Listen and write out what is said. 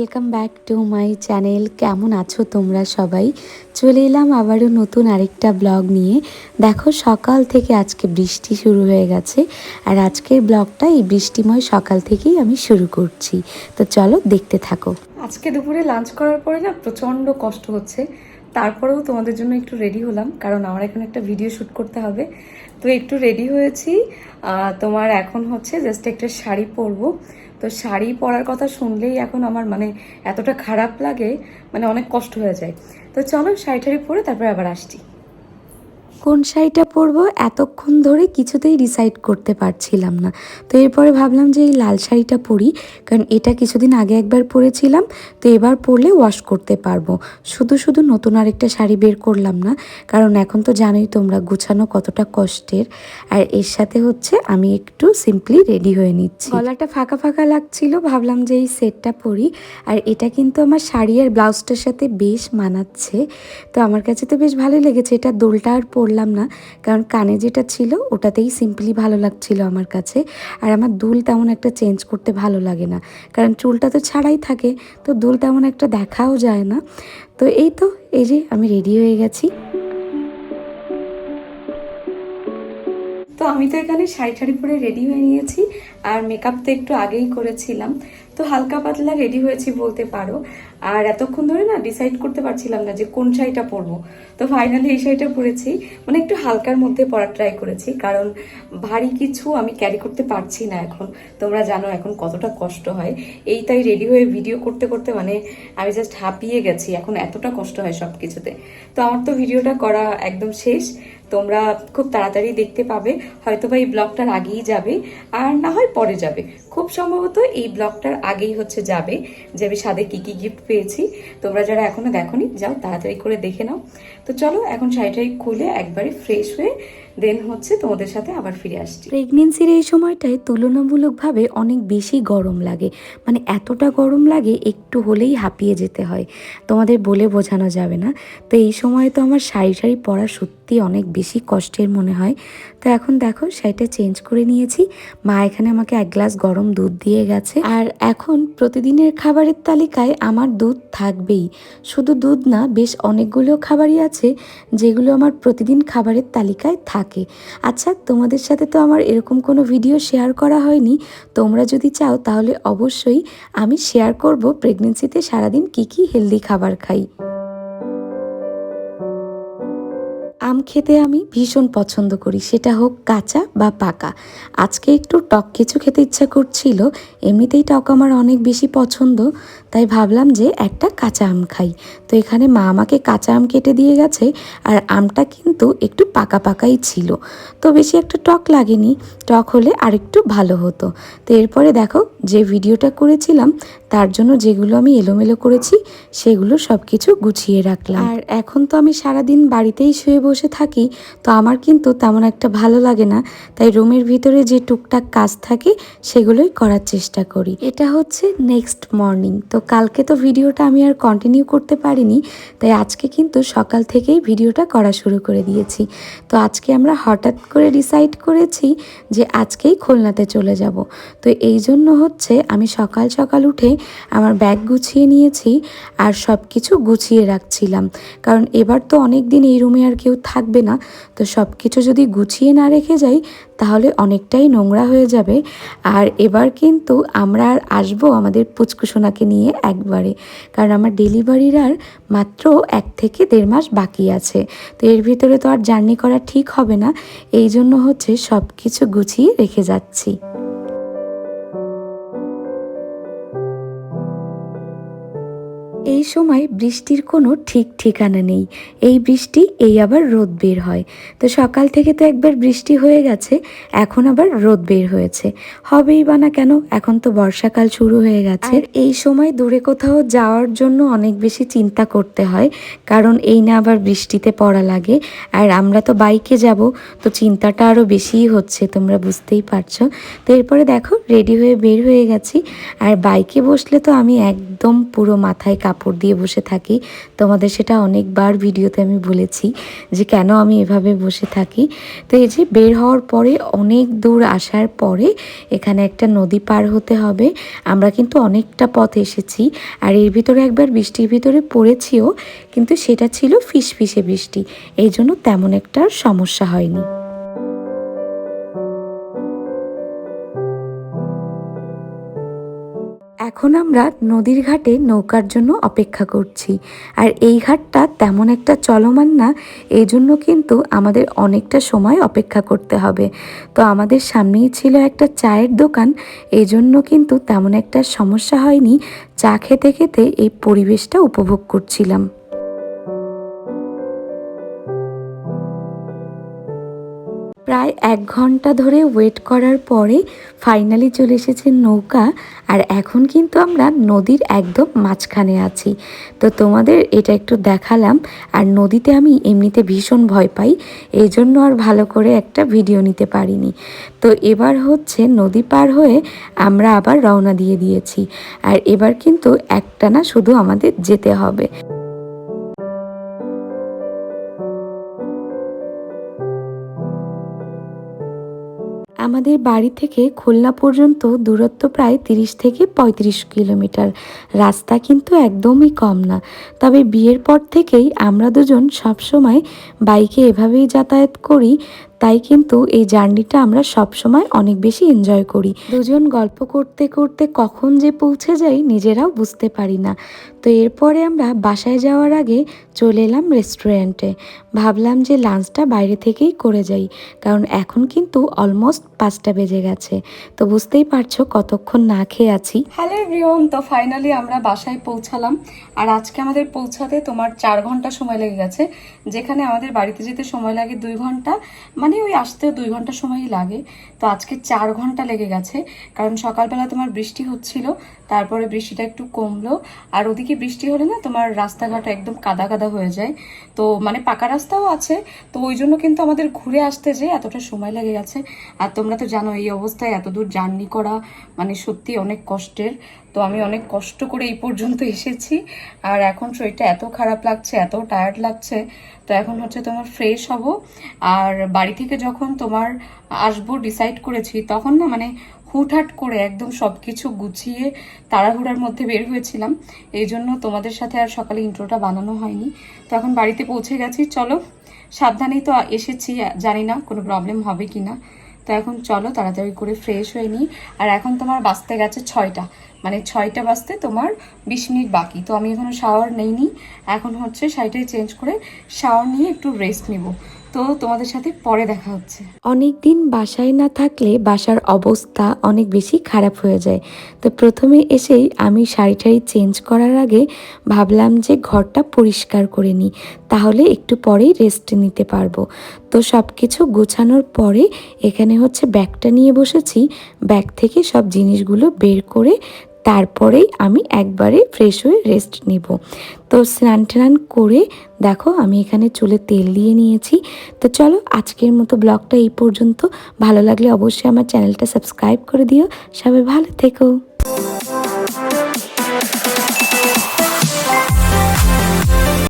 Welcome back to my channel কেমন আছো তোমরা সবাই? চলে এলাম আবারও নতুন আরেকটা ব্লগ নিয়ে। দেখো, সকাল থেকে আজকে বৃষ্টি শুরু হয়ে গেছে, আর আজকের ব্লগটা এই বৃষ্টিময় সকাল থেকেই আমি শুরু করছি। তো চলো দেখতে থাকো। আজকে দুপুরে লাঞ্চ করার পরে না প্রচণ্ড কষ্ট হচ্ছে। তারপরেও তোমাদের জন্য একটু রেডি হলাম, কারণ আমার এখন একটা ভিডিও শ্যুট করতে হবে। তো একটু রেডি হয়েছি তোমার এখন হচ্ছে জাস্ট একটা শাড়ি পরবো। তো শাড়ি পরার কথা শুনলেই এখন আমার মানে এতটা খারাপ লাগে মানে অনেক কষ্ট হয়ে যায়। তো চলো শাড়ি টাড়ি পরে তারপরে আবার আসছি। কোন শাড়িটা পরবো এতক্ষণ ধরে কিছুতেই ডিসাইড করতে পারছিলাম না। তো এরপরে ভাবলাম যে এই লাল শাড়িটা পরি, কারণ এটা কিছুদিন আগে একবার পরেছিলাম, তো এবার পরলে ওয়াশ করতে পারব। শুধু শুধু নতুন আরেকটা শাড়ি বের করলাম না, কারণ এখন তো জানোই তোমরা গুছানো কতটা কষ্টের। আর এর সাথে হচ্ছে আমি একটু সিম্পলি রেডি হয়ে নিচ্ছি। গলাটা ফাঁকা ফাঁকা লাগছিল, ভাবলাম যে এই সেটটা পরি। আর এটা কিন্তু আমার শাড়ি আর ব্লাউজটার সাথে বেশ মানাচ্ছে। তো আমার কাছে তো বেশ ভালোই লেগেছে, এটা দোলটা আর পরলাম না। কারণ কানে যেটা ছিল, ওটাতেই সিম্পলি ভালো লাগছিল আমার কাছে। আর আমার দুল তেমন একটা চেঞ্জ করতে ভালো লাগে না। কারণ চুলটা তো ছাড়াই থাকে, তো দুল তেমন একটা দেখাও যায় না। তো এই তো, এই যে আমি রেডি হয়ে গেছি। তো আমি তো এখানে শাড়ি টাড়ি পরে রেডি হয়ে নিয়েছি। আর মেকআপ তো একটু আগেই করেছিলাম। তো হালকা পাতলা রেডি হয়েছি বলতে পারো। আর এতক্ষণ ধরে না ডিসাইড করতে পারছিলাম না যে কোন শাড়িটা পরবো। তো ফাইনালি এই শাড়িটা পরেছি। মানে একটু হালকার মধ্যে পরার ট্রাই করেছি। কারণ ভারী কিছু আমি ক্যারি করতে পারছি না এখন। তোমরা জানো এখন কতটা কষ্ট হয়। এই তাই রেডি হয়ে ভিডিও করতে করতে মানে আমি জাস্ট হাঁপিয়ে গেছি। এখন এতটা কষ্ট হয় সব কিছুতে তো আমার তো ভিডিওটা করা একদম শেষ। তোমরা খুব তাড়াতাড়ি দেখতে পাবে। হয়তো বা এই ব্লগটার আগেই যাবে। আর না হয় পরে যাবে। খুব সম্ভবত এই ব্লগটার আগেই হচ্ছে যাবে যে আমি সাদে কী কী গিফট পেয়েছি। তোমরা যারা এখনও দেখোনি, যাও তাড়াতাড়ি করে দেখে নাও। তো চলো, এখন শাড়িটাই খুলে একবারে ফ্রেশ হয়ে দেন হচ্ছে তোমাদের সাথে আবার ফিরে আসছি। প্রেগনেন্সির এই সময়টায় তুলনামূলকভাবে অনেক বেশি গরম লাগে। মানে এতটা গরম লাগে, একটু হলেই হাঁপিয়ে যেতে হয়। তোমাদের বলে বোঝানো যাবে না। তো এই সময় তো আমার শাড়ি শাড়ি পরা সত্যি অনেক বেশি কষ্টের মনে হয়। তো এখন দেখো, শাড়িটা চেঞ্জ করে নিয়েছি। মা এখানে আমাকে এক গ্লাস গরম দুধ দিয়ে গেছে। আর এখন প্রতিদিনের খাবারের তালিকায় আমার দুধ থাকবেই। শুধু দুধ না, বেশ অনেকগুলো খাবারই আছে, যেগুলো আমার প্রতিদিন খাবারের তালিকায় থাকে। আচ্ছা তোমাদের সাথে তো আমার এরকম কোনো ভিডিও শেয়ার করা হয়নি। তোমরা যদি চাও তাহলে অবশ্যই আমি শেয়ার করব। প্রেগনেন্সিতে সারাদিন কি কি হেলদি খাবার খাই। আম খেতে আমি ভীষণ পছন্দ করি। সেটা হোক কাঁচা বা পাকা। আজকে একটু টক কিছু খেতে ইচ্ছা করছিল, এমনিতেই টক আমার অনেক বেশি পছন্দ, তাই ভাবলাম যে একটা কাঁচা আম খাই। তো এখানে মা আমাকে কাঁচা আম কেটে দিয়ে গেছে, আর আমটা কিন্তু একটু পাকা পাকাই ছিল। তো বেশি একটা টক লাগেনি, টক হলে আরেকটু ভালো হতো। তো এরপরে দেখো, যে ভিডিওটা করেছিলাম তার জন্য যেগুলো আমি এলোমেলো করেছি, সেগুলো সব কিছু গুছিয়ে রাখলাম। আর এখন তো আমি সারাদিন বাড়িতেই শুয়ে বসে থাকি, তো আমার কিন্তু তেমন একটা ভালো লাগে না। তাই রুমের ভিতরে যে টুকটাক কাজ থাকে, সেগুলোই করার চেষ্টা করি। এটা হচ্ছে নেক্সট মর্নিং তো কালকে তো ভিডিওটা আমি আর কন্টিনিউ করতে পারিনি, তাই আজকে কিন্তু সকাল থেকেই ভিডিওটা করা শুরু করে দিয়েছি। তো আজকে আমরা হঠাৎ করে ডিসাইড করেছি যে আজকেই খুলনাতে চলে যাব। তো এই জন্য হচ্ছে আমি সকাল সকাল উঠে আমার ব্যাগ গুছিয়ে নিয়েছি আর সব কিছু গুছিয়ে রাখছিলাম। কারণ এবার তো অনেক দিন এই রুমে আর কেউ থাকবে না, তো সব কিছু যদি গুছিয়ে না রেখে যাই, তাহলে অনেকটাই নোংরা হয়ে যাবে। আর এবার কিন্তু আমরা আর আসব আমাদের পুচকুসোনাকে নিয়ে একবারে, কারণ আমার ডেলিভারির আর মাত্র এক থেকে দেড় মাস বাকি আছে। তো এর ভিতরে তো আর জার্নি করা ঠিক হবে না এই জন্য হচ্ছে সব কিছু গুছিয়ে রেখে যাচ্ছি। এই সময় বৃষ্টির কোনো ঠিক ঠিকানা নেই। এই বৃষ্টি, এই আবার রোদ বের হয়। তো সকাল থেকে তো একবার বৃষ্টি হয়ে গেছে, এখন আবার রোদ বের হয়েছে। হবেই বা না কেন, এখন তো বর্ষাকাল শুরু হয়ে গেছে। এই সময় দূরে কোথাও যাওয়ার জন্য অনেক বেশি চিন্তা করতে হয়, কারণ এই না আবার বৃষ্টিতে পড়া লাগে। আর আমরা তো বাইকে যাব, তো চিন্তাটা আরও বেশিই হচ্ছে, তোমরা বুঝতেই পারছ। তো এরপরে দেখো, রেডি হয়ে বের হয়ে গেছি। আর বাইকে বসলে তো আমি একদম পুরো মাথায় কাপড় দিয়ে বসে থাকি। তোমাদের সেটা অনেকবার ভিডিওতে আমি বলেছি যে কেন আমি এভাবে বসে থাকি। তো এই যে বের হওয়ার পরে অনেক দূর আসার পরে এখানে একটা নদী পার হতে হবে। আমরা কিন্তু অনেকটা পথ এসেছি আর এর ভিতরে একবার বৃষ্টির ভিতরে পড়েছিও, কিন্তু সেটা ছিল ফিস ফিসে বৃষ্টি। এই জন্য তেমন একটা সমস্যা হয়নি। এখন আমরা নদীর ঘাটে নৌকার জন্য অপেক্ষা করছি। আর এই ঘাটটা তেমন একটা চলমান না এই জন্য কিন্তু আমাদের অনেকটা সময় অপেক্ষা করতে হবে। তো আমাদের সামনেই ছিল একটা চায়ের দোকান এই জন্য কিন্তু তেমন একটা সমস্যা হয়নি। চা খেতে খেতে এই পরিবেশটা উপভোগ করছিলাম। প্রায় এক ঘণ্টা ধরে ওয়েট করার পরে ফাইনালি চলে এসেছে নৌকা। আর এখন কিন্তু আমরা নদীর একদম মাঝখানে আছি। তো তোমাদের এটা একটু দেখালাম। আর নদীতে আমি এমনিতে ভীষণ ভয় পাই। এই জন্য আর ভালো করে একটা ভিডিও নিতে পারিনি। তো এবার হচ্ছে নদী পার হয়ে আমরা আবার রওনা দিয়ে দিয়েছি। আর এবার কিন্তু একটা না শুধু আমাদের যেতে হবে। আমাদের বাড়ি থেকে খুলনা পর্যন্ত দূরত্ব প্রায় তিরিশ থেকে পঁয়ত্রিশ কিলোমিটার। রাস্তা কিন্তু একদমই কম না। তবে বিয়ের পর থেকেই আমরা দুজন সবসময় বাইকে এভাবেই যাতায়াত করি তাই কিন্তু এই জার্নিটা আমরা সবসময় অনেক বেশি এনজয় করি। দুজন গল্প করতে করতে কখন যে পৌঁছে যাই নিজেরাও বুঝতে পারি না। তো এরপরে আমরা বাসায় যাওয়ার আগে চলে এলাম রেস্টুরেন্টে ভাবলাম যে লাঞ্চটা বাইরে থেকেই করে যাই, কারণ এখন কিন্তু অলমোস্ট পাঁচটা বেজে গেছে। তো বুঝতেই পারছ কতক্ষণ না খেয়ে আছি। হ্যালো এভরিওন তো ফাইনালি আমরা বাসায় পৌঁছালাম। আর আজকে আমাদের পৌঁছাতে তোমার চার ঘণ্টা সময় লেগে গেছে। যেখানে আমাদের বাড়িতে যেতে সময় লাগে দুই ঘণ্টা। মানে ওই আসতেও দুই ঘণ্টা সময়ই লাগে। তো আজকে চার ঘণ্টা লেগে গেছে, কারণ সকালবেলা তোমার বৃষ্টি হচ্ছিল, তারপরে বৃষ্টিটা একটু কমলো। আর ওদিকে বৃষ্টি হলে না তোমার রাস্তাঘাট একদম কাদা কাদা হয়ে যায়। তো মানে পাকা রাস্তাও আছে, তো ওই জন্য কিন্তু আমাদের ঘুরে আসতে যে এতটা সময় লেগে গেছে। আর তোমরা তো জানো এই অবস্থায় এত দূর জার্নি করা মানে সত্যি অনেক কষ্টের। তো আমি অনেক কষ্ট করে এই পর্যন্ত এসেছি। আর এখন শরীরটা এত খারাপ লাগছে, এত টায়ার্ড লাগছে। তো এখন হচ্ছে তোমার ফ্রেশ হব। আর বাড়ি থেকে যখন তোমার আসব ডিসাইড করেছি, তখন না মানে হুটহাট করে একদম সব কিছু গুছিয়ে তাড়াহুড়ার মধ্যে বের হয়েছিলাম। এই জন্য তোমাদের সাথে আর সকালে ইন্ট্রোটা বানানো হয়নি। তো এখন বাড়িতে পৌঁছে গেছি। চলো সাবধানেই তো এসেছি, জানি না কোনো প্রবলেম হবে কি না তো এখন চলো, তাড়াতাড়ি করে ফ্রেশ হয়ে নিই। আর এখন তোমার বাজতে গেছে ছয়টা। মানে ছয়টা বাজতে তোমার বিশ মিনিট বাকি। তো আমি এখনও শাওয়ার নেইনি। এখন হচ্ছে শাড়িটাই চেঞ্জ করে শাওয়ার নিয়ে একটু রেস্ট নিব। তো তোমাদের সাথে পরে দেখা হচ্ছে। অনেক দিন বাসায় না থাকলে বাসার অবস্থা অনেক বেশি খারাপ হয়ে যায়। তো প্রথমে এসেই আমি শাড়ি টাড়ি চেঞ্জ করার আগে ভাবলাম যে ঘরটা পরিষ্কার করে নিই, তাহলে একটু পরেই রেস্ট নিতে পারব। তো সব কিছু গোছানোর পরে এখানে হচ্ছে ব্যাগটা নিয়ে বসেছি, ব্যাগ থেকে সব জিনিসগুলো বের করে তারপরেই আমি একবারে ফ্রেশ হয়ে রেস্ট নিব। তো স্নান টান করে দেখো আমি এখানে চুলে তেল দিয়ে নিয়েছি। তো চলো আজকের মতো ব্লগটা এই পর্যন্ত। ভালো লাগলে অবশ্যই আমার চ্যানেলটা সাবস্ক্রাইব করে দিও। সবাই ভালো থেকো।